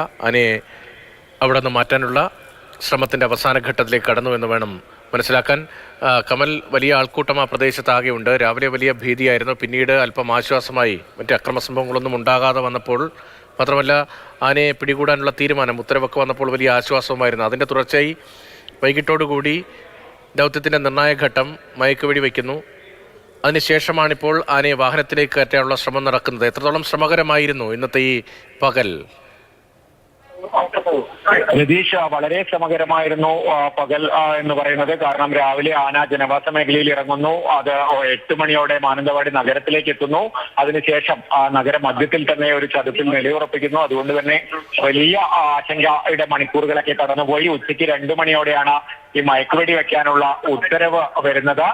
ആനയെ അവിടെ നിന്ന് മാറ്റാനുള്ള ശ്രമത്തിന്റെ അവസാന ഘട്ടത്തിലേക്ക് കടന്നു എന്ന് വേണം മനസ്സിലാക്കാൻ. കമൽ വലിയ ആൾക്കൂട്ടം ആ പ്രദേശത്താകെയുണ്ട് രാവിലെ വലിയ ഭീതിയായിരുന്നു. പിന്നീട് അല്പം ആശ്വാസമായി. മറ്റ് അക്രമ സംഭവങ്ങളൊന്നും ഉണ്ടാകാതെ വന്നപ്പോൾ മാത്രമല്ല ആനയെ പിടികൂടാനുള്ള തീരുമാനം ഉത്തരവൊക്കെ വന്നപ്പോൾ വലിയ ആശ്വാസവുമായിരുന്നു. അതിന്റെ തുടർച്ചയായി വൈകിട്ടോടുകൂടി ദൗത്യത്തിന്റെ നിർണായക ഘട്ടം മയക്കുവെടി വയ്ക്കുന്നു. അതിനുശേഷമാണിപ്പോൾ ആനയെ വാഹനത്തിലേക്ക് കയറ്റാനുള്ള ശ്രമം നടക്കുന്നത്. എത്രത്തോളം ശ്രമകരമായിരുന്നു ഇന്നത്തെ ഈ പകൽ? രതീഷ് വളരെ ശ്രമകരമായിരുന്നു പകൽ എന്ന് പറയുന്നത്. കാരണം രാവിലെ ആന ജനവാസ മേഖലയിൽ ഇറങ്ങുന്നു. അത് എട്ട് മണിയോടെ മാനന്തവാടി നഗരത്തിലേക്ക് എത്തുന്നു. അതിനുശേഷം നഗര മധ്യത്തിൽ തന്നെ ഒരു ചതുപ്പിൽ നിലയുറപ്പിക്കുന്നു. അതുകൊണ്ട് തന്നെ വലിയ ആശങ്കയുടെ മണിക്കൂറുകളൊക്കെ കടന്നുപോയി. ഉച്ചയ്ക്ക് രണ്ടു മണിയോടെയാണ് ഈ മയക്കുവെടി വെക്കാനുള്ള ഉത്തരവ് വരുന്നത്.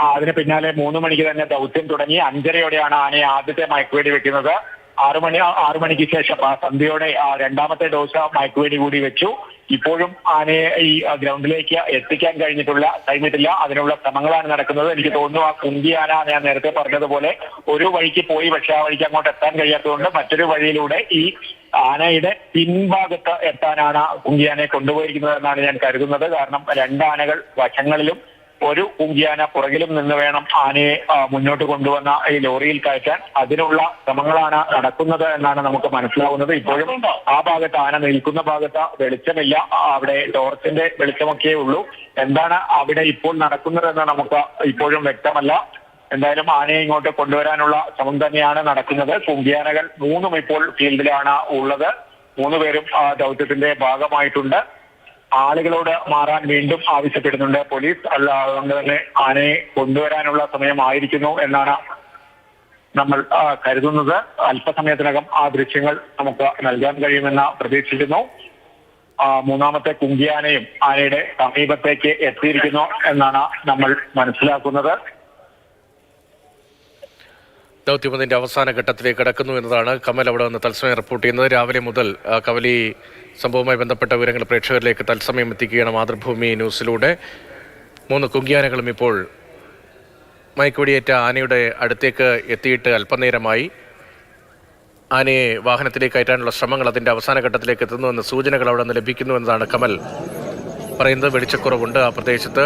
അതിന് പിന്നാലെ മൂന്ന് മണിക്ക് തന്നെ ദൗത്യം തുടങ്ങി. അഞ്ചരയോടെയാണ് ആനയെ ആദ്യത്തെ മയക്കുവെടി വെക്കുന്നത്. ആറു മണി ആറു മണിക്ക് ശേഷം സന്ധ്യയോടെ ആ രണ്ടാമത്തെ ഡോസ് മയക്കുവേടി കൂടി വെച്ചു. ഇപ്പോഴും ആനയെ ഈ ഗ്രൗണ്ടിലേക്ക് എത്തിക്കാൻ കഴിഞ്ഞിട്ടുള്ള കഴിഞ്ഞിട്ടില്ല. അതിനുള്ള ശ്രമങ്ങളാണ് നടക്കുന്നത്. എനിക്ക് തോന്നുന്നു ആ കുങ്കി ആന ഞാൻ നേരത്തെ പറഞ്ഞതുപോലെ ഒരു വഴിക്ക് പോയി പക്ഷെ ആ വഴിക്ക് അങ്ങോട്ട് എത്താൻ കഴിയാത്തതുകൊണ്ട് മറ്റൊരു വഴിയിലൂടെ ഈ ആനയുടെ പിൻഭാഗത്ത് എത്താനാണ് കുങ്കിയാനെ കൊണ്ടുപോയിരിക്കുന്നത് എന്നാണ് ഞാൻ കരുതുന്നത്. കാരണം രണ്ട് ആനകൾ വശങ്ങളിലും ഒരു ഉദ്യാന പുറകിലും നിന്ന് വേണം ആനയെ മുന്നോട്ട് കൊണ്ടുവന്ന ഈ ലോറിയിൽ കയറ്റാൻ. അതിനുള്ള ശ്രമങ്ങളാണ് നടക്കുന്നത് എന്നാണ് നമുക്ക് മനസ്സിലാവുന്നത്. ഇപ്പോഴും ആ ഭാഗത്ത് ആന നിൽക്കുന്ന ഭാഗത്ത് വെളിച്ചമില്ല. അവിടെ ടോർച്ചിന്റെ വെളിച്ചമൊക്കെ ഉള്ളൂ. എന്താണ് അവിടെ ഇപ്പോൾ നടക്കുന്നത് എന്ന് നമുക്ക് ഇപ്പോഴും വ്യക്തമല്ല. എന്തായാലും ആനയെ ഇങ്ങോട്ട് കൊണ്ടുവരാനുള്ള ശ്രമം തന്നെയാണ് നടക്കുന്നത്. കുങ്കിയാനകൾ മൂന്നും ഇപ്പോൾ ഫീൽഡിലാണ് ഉള്ളത്. മൂന്ന് പേരും ആ, ദൗത്യത്തിന്റെ ഭാഗമായിട്ടുണ്ട്. ആളുകളോട് മാറാൻ വീണ്ടും ആവശ്യപ്പെടുന്നുണ്ട്. പോലീസ് അല്ല അതുകൊണ്ട് തന്നെ ആനയെ കൊണ്ടുവരാനുള്ള സമയമായിരിക്കുന്നു എന്നാണ് നമ്മൾ കരുതുന്നത്. അല്പസമയത്തിനകം ആ ദൃശ്യങ്ങൾ നമുക്ക് നൽകാൻ കഴിയുമെന്ന് പ്രതീക്ഷിക്കുന്നു. മൂന്നാമത്തെ കുങ്കിയാനയും ആനയുടെ സമീപത്തേക്ക് എത്തിയിരിക്കുന്നു എന്നാണ് നമ്മൾ മനസ്സിലാക്കുന്നത്. ദൗത്യം അതിന്റെ അവസാന ഘട്ടത്തിലേക്ക് കടക്കുന്നു എന്നതാണ് കമൽ അവിടെ നിന്ന് തത്സമയം റിപ്പോർട്ട് ചെയ്യുന്നത്. രാവിലെ മുതൽ ആ, കമലി സംഭവവുമായി ബന്ധപ്പെട്ട വിവരങ്ങൾ പ്രേക്ഷകരിലേക്ക് തത്സമയം എത്തിക്കുകയാണ് മാതൃഭൂമി ന്യൂസിലൂടെ. മൂന്ന് കുങ്കിയാനകളും ഇപ്പോൾ മയക്കുവെടിയേറ്റ ആനയുടെ അടുത്തേക്ക് എത്തിയിട്ട് അല്പനേരമായി. ആനയെ വാഹനത്തിലേക്ക് കയറ്റാനുള്ള ശ്രമങ്ങൾ അതിന്റെ അവസാന ഘട്ടത്തിലേക്ക് എത്തുന്നുവെന്ന് സൂചനകൾ അവിടെ നിന്ന് ലഭിക്കുന്നുവെന്നതാണ് കമൽ പറയുന്നത്. വെളിച്ചക്കുറവുണ്ട് ആ പ്രദേശത്ത്.